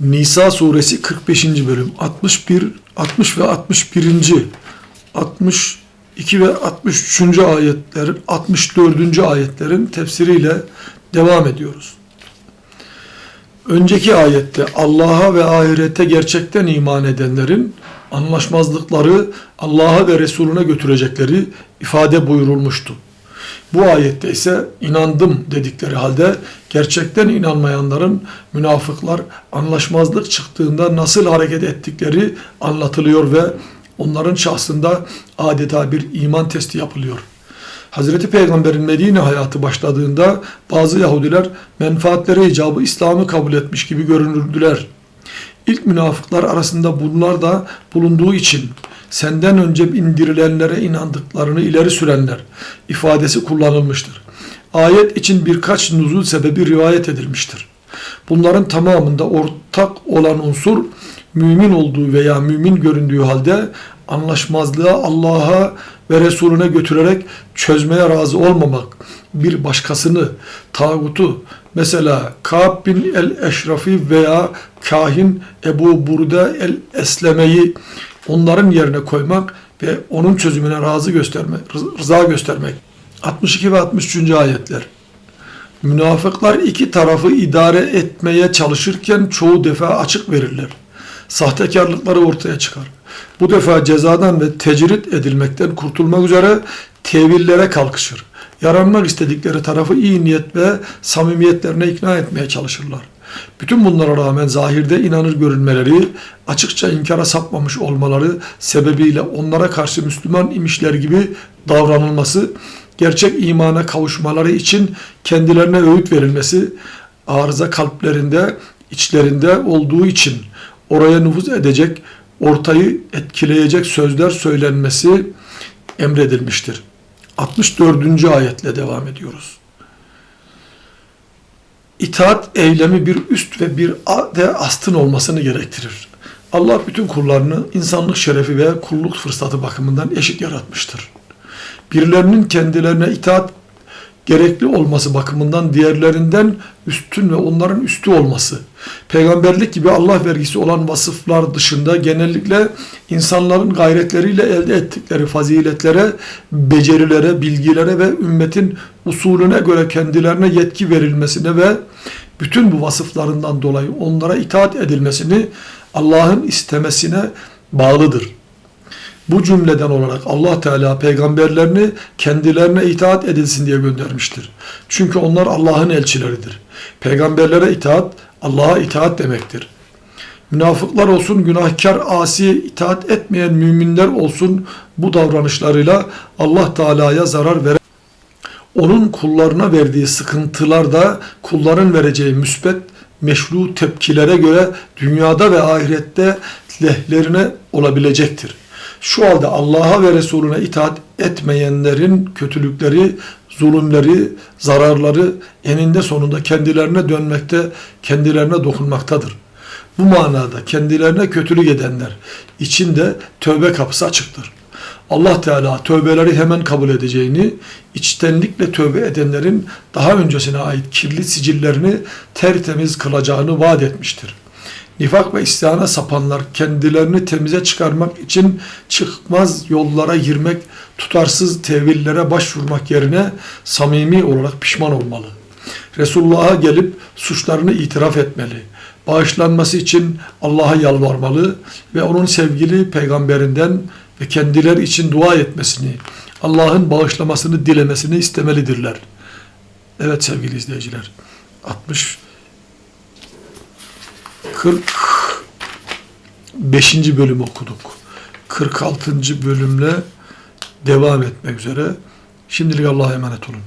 Nisa suresi 45. bölüm 61 60 ve 61. 62 ve 63. ayetlerin 64. ayetlerin tefsiriyle devam ediyoruz. Önceki ayette Allah'a ve ahirete gerçekten iman edenlerin anlaşmazlıkları Allah'a ve Resulüne götürecekleri ifade buyurulmuştu. Bu ayette ise inandım dedikleri halde gerçekten inanmayanların münafıklar anlaşmazlık çıktığında nasıl hareket ettikleri anlatılıyor ve onların şahsında adeta bir iman testi yapılıyor. Hazreti Peygamber'in Medine hayatı başladığında bazı Yahudiler menfaatleri icabı İslam'ı kabul etmiş gibi görünürdüler. İlk münafıklar arasında bunlar da bulunduğu için senden önce indirilenlere inandıklarını ileri sürenler ifadesi kullanılmıştır. Ayet için birkaç nuzul sebebi rivayet edilmiştir. Bunların tamamında ortak olan unsur mümin olduğu veya mümin göründüğü halde anlaşmazlığa Allah'a ve Resulüne götürerek çözmeye razı olmamak, bir başkasını, tağutu, mesela Ka'b bin el-Eşrafi veya kahin Ebu Burda el-Esleme'yi onların yerine koymak ve onun çözümüne razı göstermek, rıza göstermek. 62 ve 63. ayetler. Münafıklar iki tarafı idare etmeye çalışırken çoğu defa açık verirler. Sahtekarlıkları ortaya çıkar. Bu defa cezadan ve tecrit edilmekten kurtulmak üzere tevillere kalkışır. Yaranmak istedikleri tarafı iyi niyet ve samimiyetlerine ikna etmeye çalışırlar. Bütün bunlara rağmen zahirde inanır görünmeleri, açıkça inkara sapmamış olmaları sebebiyle onlara karşı Müslüman imişler gibi davranılması, gerçek imana kavuşmaları için kendilerine öğüt verilmesi, arıza kalplerinde, içlerinde olduğu için oraya nüfuz edecek, ortayı etkileyecek sözler söylenmesi emredilmiştir. 64. ayetle devam ediyoruz. İtaat eylemi bir üst ve bir de astın olmasını gerektirir. Allah bütün kullarını insanlık şerefi ve kulluk fırsatı bakımından eşit yaratmıştır. Birilerinin kendilerine itaat gerekli olması bakımından diğerlerinden üstün ve onların üstü olması, peygamberlik gibi Allah vergisi olan vasıflar dışında genellikle insanların gayretleriyle elde ettikleri faziletlere, becerilere, bilgilere ve ümmetin usulüne göre kendilerine yetki verilmesine ve bütün bu vasıflarından dolayı onlara itaat edilmesini Allah'ın istemesine bağlıdır. Bu cümleden olarak Allah Teala peygamberlerini kendilerine itaat edilsin diye göndermiştir. Çünkü onlar Allah'ın elçileridir. Peygamberlere itaat Allah'a itaat demektir. Münafıklar olsun, günahkar, asiye itaat etmeyen müminler olsun bu davranışlarıyla Allah Teala'ya zarar veren onun kullarına verdiği sıkıntılarda kulların vereceği müsbet meşru tepkilere göre dünyada ve ahirette lehlerine olabilecektir. Şu halde Allah'a ve Resulüne itaat etmeyenlerin kötülükleri, zulümleri, zararları eninde sonunda kendilerine dönmekte, kendilerine dokunmaktadır. Bu manada kendilerine kötülük edenler içinde tövbe kapısı açıktır. Allah Teala tövbeleri hemen kabul edeceğini, içtenlikle tövbe edenlerin daha öncesine ait kirli sicillerini tertemiz kılacağını vaat etmiştir. Nifak ve isyana sapanlar kendilerini temize çıkarmak için çıkmaz yollara girmek, tutarsız tevillere başvurmak yerine samimi olarak pişman olmalı. Resulullah'a gelip suçlarını itiraf etmeli. Bağışlanması için Allah'a yalvarmalı ve onun sevgili peygamberinden ve kendileri için dua etmesini, Allah'ın bağışlamasını dilemesini istemelidirler. Evet sevgili izleyiciler. 60 45. bölüm okuduk. 46. bölümle devam etmek üzere. Şimdilik Allah'a emanet olun.